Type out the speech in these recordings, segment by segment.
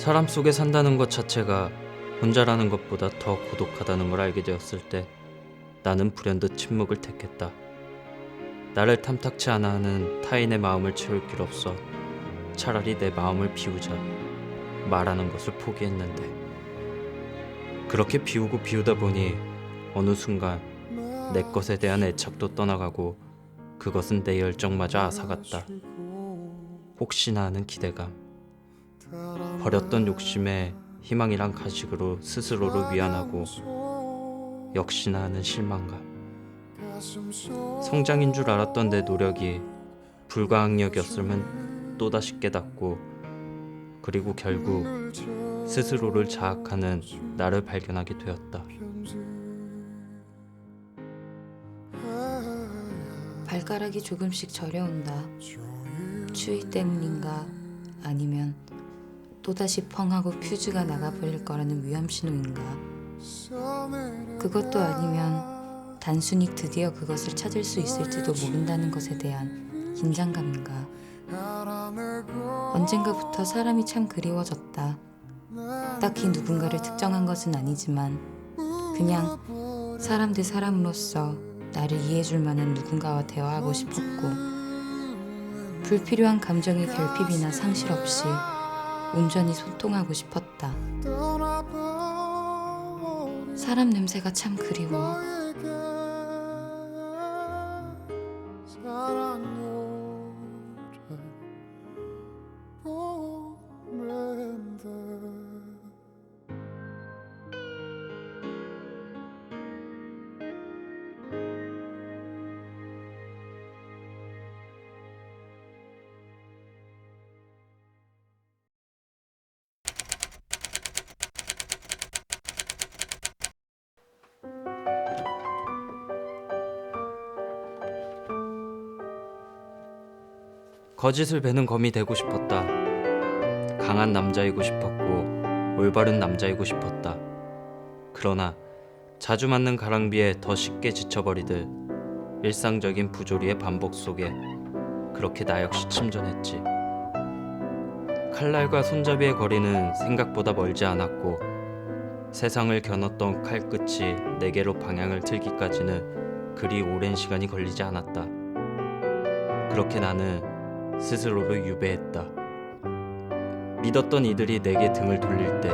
사람 속에 산다는 것 자체가 혼자라는 것보다 더 고독하다는 걸 알게 되었을 때 나는 불현듯 침묵을 택했다. 나를 탐탁치 않아 하는 타인의 마음을 채울 길 없어 차라리 내 마음을 비우자 말하는 것을 포기했는데 그렇게 비우고 비우다 보니 어느 순간 내 것에 대한 애착도 떠나가고 그것은 내 열정마저 앗아갔다. 혹시나 하는 기대감 버렸던 욕심에 희망이란 가식으로 스스로를 위안하고 역시나 하는 실망감 성장인 줄 알았던 내 노력이 불가항력이었음은 또다시 깨닫고 그리고 결국 스스로를 자학하는 나를 발견하게 되었다. 발가락이 조금씩 저려온다. 추위 때문인가 아니면 또다시 펑하고 퓨즈가 나가버릴 거라는 위험 신호인가 그것도 아니면 단순히 드디어 그것을 찾을 수 있을지도 모른다는 것에 대한 긴장감인가 언젠가부터 사람이 참 그리워졌다. 딱히 누군가를 특정한 것은 아니지만 그냥 사람 대 사람으로서 나를 이해해줄 만한 누군가와 대화하고 싶었고 불필요한 감정의 결핍이나 상실 없이 온전히 소통하고 싶었다. 사람 냄새가 참 그리워. 거짓을 베는 검이 되고 싶었다. 강한 남자이고 싶었고 올바른 남자이고 싶었다. 그러나 자주 맞는 가랑비에 더 쉽게 지쳐버리듯 일상적인 부조리의 반복 속에 그렇게 나 역시 침전했지. 칼날과 손잡이의 거리는 생각보다 멀지 않았고 세상을 겨눴던 칼끝이 내게로 방향을 틀기까지는 그리 오랜 시간이 걸리지 않았다. 그렇게 나는 스스로를 유배했다. 믿었던 이들이 내게 등을 돌릴 때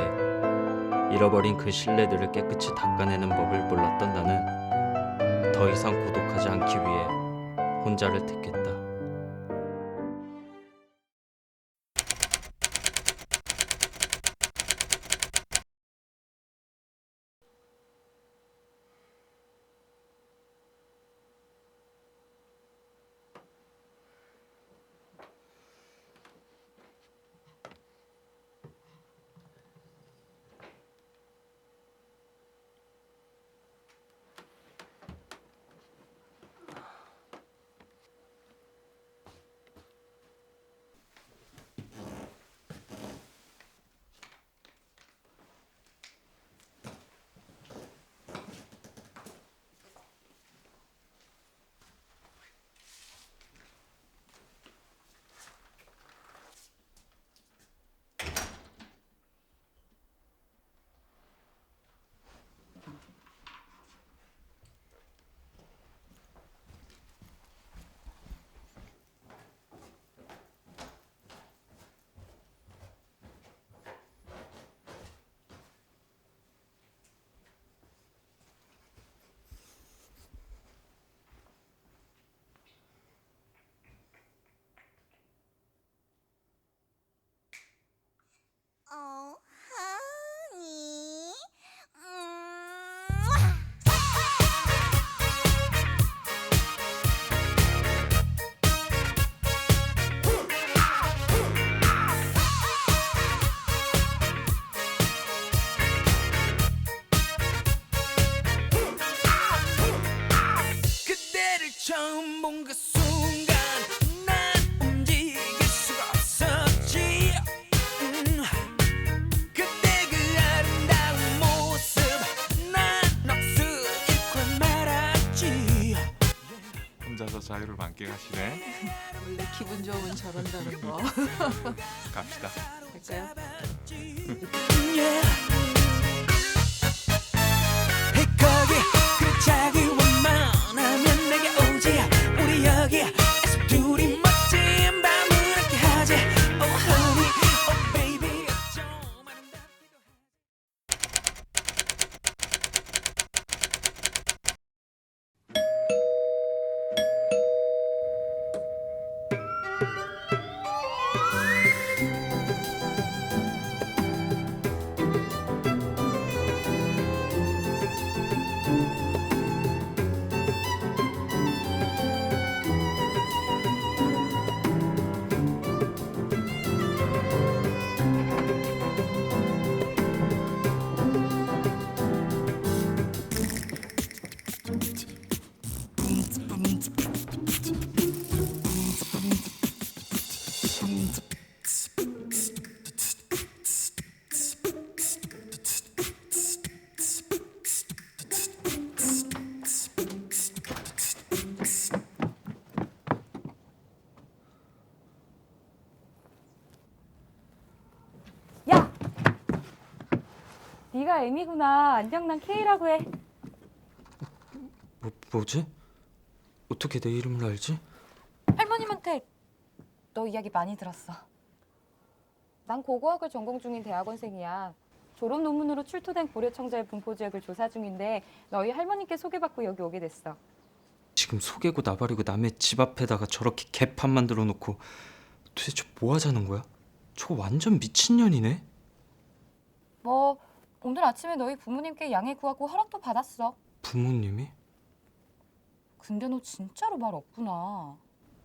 잃어버린 그 신뢰들을 깨끗이 닦아내는 법을 몰랐던 나는 더 이상 고독하지 않기 위해 혼자를 택했다. 자유를 만끽하시네. 원래 기분 좋으면 저런다는 거. 갑시다. 할까요? yeah. 네가 M이구나. 안녕, 난 K라고 해. 뭐, 뭐지? 어떻게 내 이름을 알지? 할머님한테 너 이야기 많이 들었어. 난 고고학을 전공 중인 대학원생이야. 졸업 논문으로 출토된 고려 청자의 분포 지역을 조사 중인데 너희 할머니께 소개받고 여기 오게 됐어. 지금 속이고 나발이고 남의 집 앞에다가 저렇게 개판 만들어 놓고 도대체 뭐 하자는 거야? 저거 완전 미친년이네. 뭐 오늘 아침에 너희 부모님께 양해 구하고 허락도 받았어. 부모님이? 근데 너 진짜로 말 없구나.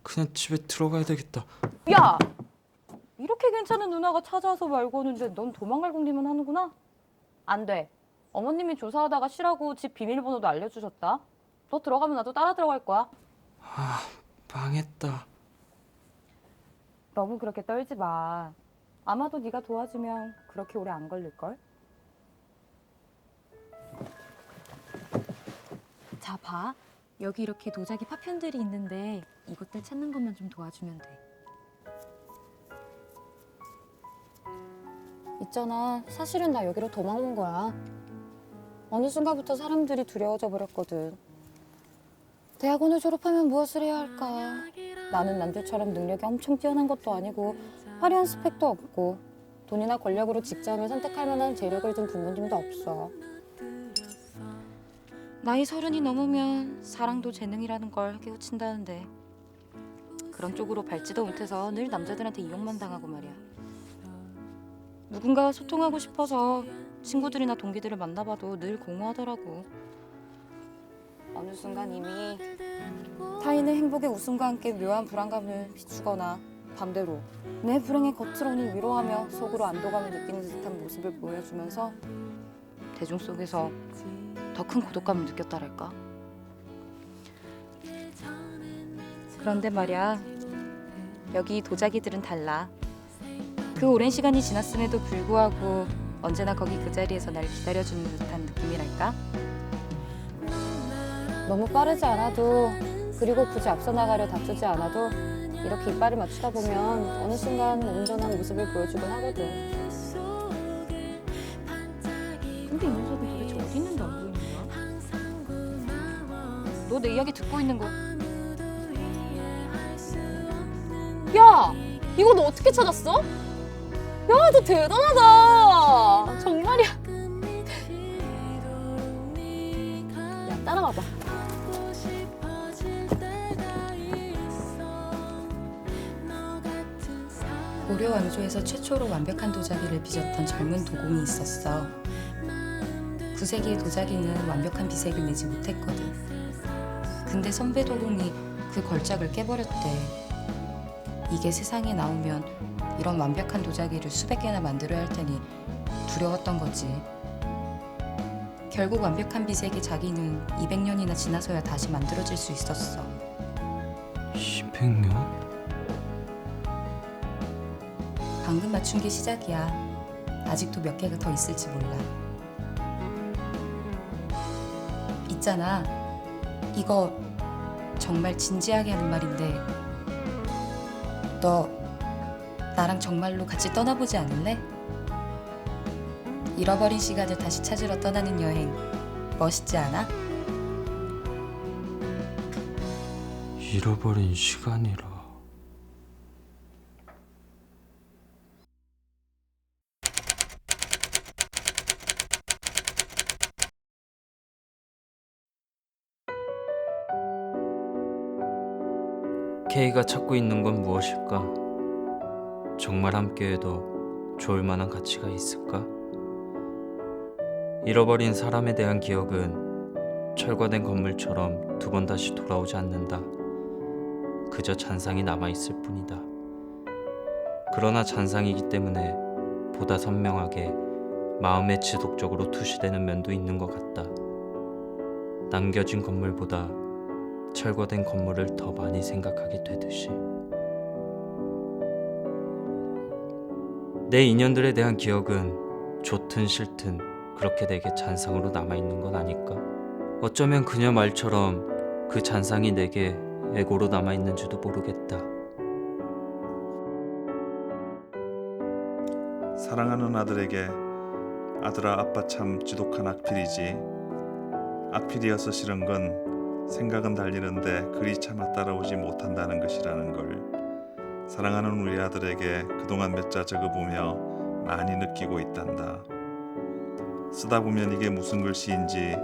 그냥 집에 들어가야 되겠다. 야! 이렇게 괜찮은 누나가 찾아와서 말거는데 넌 도망갈 궁리만 하는구나? 안 돼. 어머님이 조사하다가 쉬라고 집 비밀번호도 알려주셨다. 너 들어가면 나도 따라 들어갈 거야. 망했다. 너무 그렇게 떨지 마. 아마도 네가 도와주면 그렇게 오래 안 걸릴걸? 자, 봐. 여기 이렇게 도자기 파편들이 있는데 이것들 찾는 것만 좀 도와주면 돼. 있잖아. 사실은 나 여기로 도망 온 거야. 어느 순간부터 사람들이 두려워져 버렸거든. 대학원을 졸업하면 무엇을 해야 할까? 나는 남들처럼 능력이 엄청 뛰어난 것도 아니고 화려한 스펙도 없고 돈이나 권력으로 직장을 선택할 만한 재력을 둔 부모님도 없어. 나이 서른이 넘으면 사랑도 재능이라는 걸 깨우친다는데 그런 쪽으로 밟지도 못해서 늘 남자들한테 이용만 당하고 말이야. 누군가와 소통하고 싶어서 친구들이나 동기들을 만나봐도 늘 공허하더라고. 어느 순간 이미 타인의 행복의 웃음과 함께 묘한 불안감을 비추거나 반대로 내 불행의 겉으로는 위로하며 속으로 안도감을 느끼는 듯한 모습을 보여주면서 대중 속에서 더 큰 고독감을 느꼈다랄까. 그런데 말이야, 여기 도자기들은 달라. 그 오랜 시간이 지났음에도 불구하고 언제나 거기 그 자리에서 날 기다려주는 듯한 느낌이랄까. 너무 빠르지 않아도 그리고 굳이 앞서 나가려 다투지 않아도 이렇게 이빨을 맞추다 보면 어느 순간 온전한 모습을 보여주곤 하거든. 근데 이 녀석은 도대체 어디 보이는 거야? 너 내 이야기 듣고 있는 거야? 야, 이거 너 어떻게 찾았어? 야, 너 대단하다. 정말이야. 야, 따라와봐. 고려 왕조에서 최초로 완벽한 도자기를 빚었던 젊은 도공이 있었어. 9세기의 도자기는 완벽한 비색을 내지 못했거든. 근데 선배 도공이 그 걸작을 깨버렸대. 이게 세상에 나오면 이런 완벽한 도자기를 수백 개나 만들어야 할 테니 두려웠던 거지. 결국 완벽한 비색의 자기는 200년이나 지나서야 다시 만들어질 수 있었어. 200년? 방금 맞춘 게 시작이야. 아직도 몇 개가 더 있을지 몰라. 있잖아. 이거 정말 진지하게 하는 말인데, 너 나랑 정말로 같이 떠나보지 않을래? 잃어버린 시간을 다시 찾으러 떠나는 여행 멋있지 않아? 잃어버린 시간이라. K가 찾고 있는 건 무엇일까? 정말 함께해도 좋을 만한 가치가 있을까? 잃어버린 사람에 대한 기억은 철거된 건물처럼 두 번 다시 돌아오지 않는다. 그저 잔상이 남아있을 뿐이다. 그러나 잔상이기 때문에 보다 선명하게 마음에 지속적으로 투시되는 면도 있는 것 같다. 남겨진 건물보다 철거된 건물을 더 많이 생각하게 되듯이. 내 인연들에 대한 기억은 좋든 싫든 그렇게 내게 잔상으로 남아있는 건 아닐까? 어쩌면 그녀 말처럼 그 잔상이 내게 애고로 남아있는지도 모르겠다. 사랑하는 아들에게 아들아 아빠 참 지독한 악필이지 악필이어서 싫은 건 생각은 달리는데 글이 차마 따라오지 못한다는 것이라는 걸 사랑하는 우리 아들에게 그동안 몇 자 적어보며 많이 느끼고 있단다 쓰다 보면 이게 무슨 글씨인지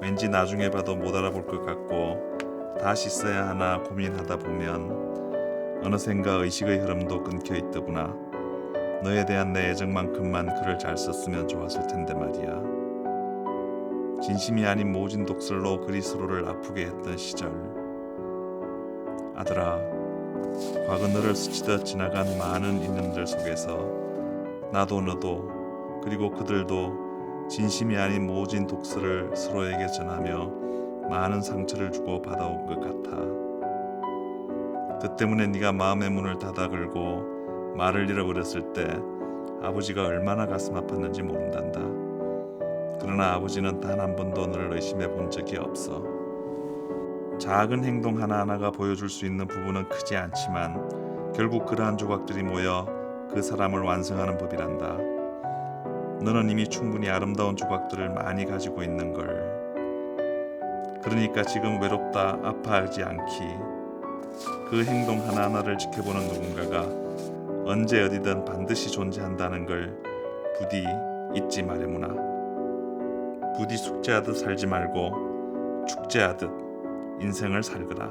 왠지 나중에 봐도 못 알아볼 것 같고 다시 써야 하나 고민하다 보면 어느샌가 의식의 흐름도 끊겨 있더구나 너에 대한 내 애정만큼만 글을 잘 썼으면 좋았을 텐데 말이야. 진심이 아닌 모진 독설로 서로를 아프게 했던 시절. 아들아, 과거 너를 스치듯 지나간 많은 인연들 속에서 나도 너도 그리고 그들도 진심이 아닌 모진 독설을 서로에게 전하며 많은 상처를 주고 받아온 것 같아. 그 때문에 네가 마음의 문을 닫아 걸고 말을 잃어버렸을 때 아버지가 얼마나 가슴 아팠는지 모른단다. 그러나 아버지는 단 한 번도 너를 의심해 본 적이 없어. 작은 행동 하나하나가 보여줄 수 있는 부분은 크지 않지만 결국 그러한 조각들이 모여 그 사람을 완성하는 법이란다. 너는 이미 충분히 아름다운 조각들을 많이 가지고 있는 걸. 그러니까 지금 외롭다 아파하지 않기. 그 행동 하나하나를 지켜보는 누군가가 언제 어디든 반드시 존재한다는 걸 부디 잊지 말해무나. 부디 숙제하듯 살지 말고 축제하듯 인생을 살거라.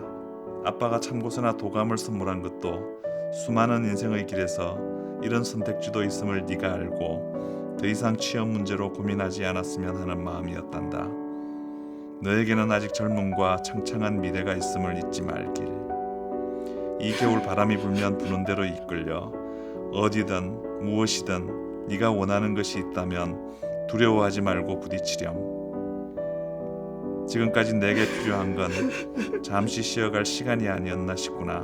아빠가 참고서나 도감을 선물한 것도 수많은 인생의 길에서 이런 선택지도 있음을 네가 알고 더 이상 취업 문제로 고민하지 않았으면 하는 마음이었단다. 너에게는 아직 젊음과 창창한 미래가 있음을 잊지 말길. 이 겨울 바람이 불면 부는 대로 이끌려 어디든 무엇이든 네가 원하는 것이 있다면 두려워하지 말고 부딪히렴. 지금까지 내게 필요한 건 잠시 쉬어갈 시간이 아니었나 싶구나.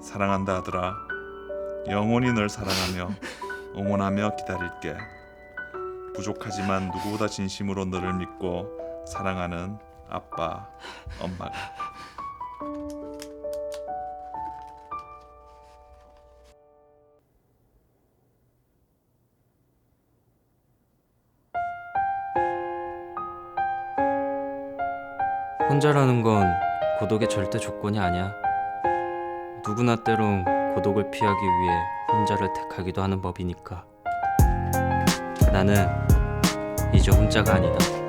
사랑한다 아들아. 영원히 널 사랑하며 응원하며 기다릴게. 부족하지만 누구보다 진심으로 너를 믿고 사랑하는 아빠, 엄마가. 혼자라는 건 고독의 절대 조건이 아니야. 누구나 때론 고독을 피하기 위해 혼자를 택하기도 하는 법이니까. 나는 이제 혼자가 아니다.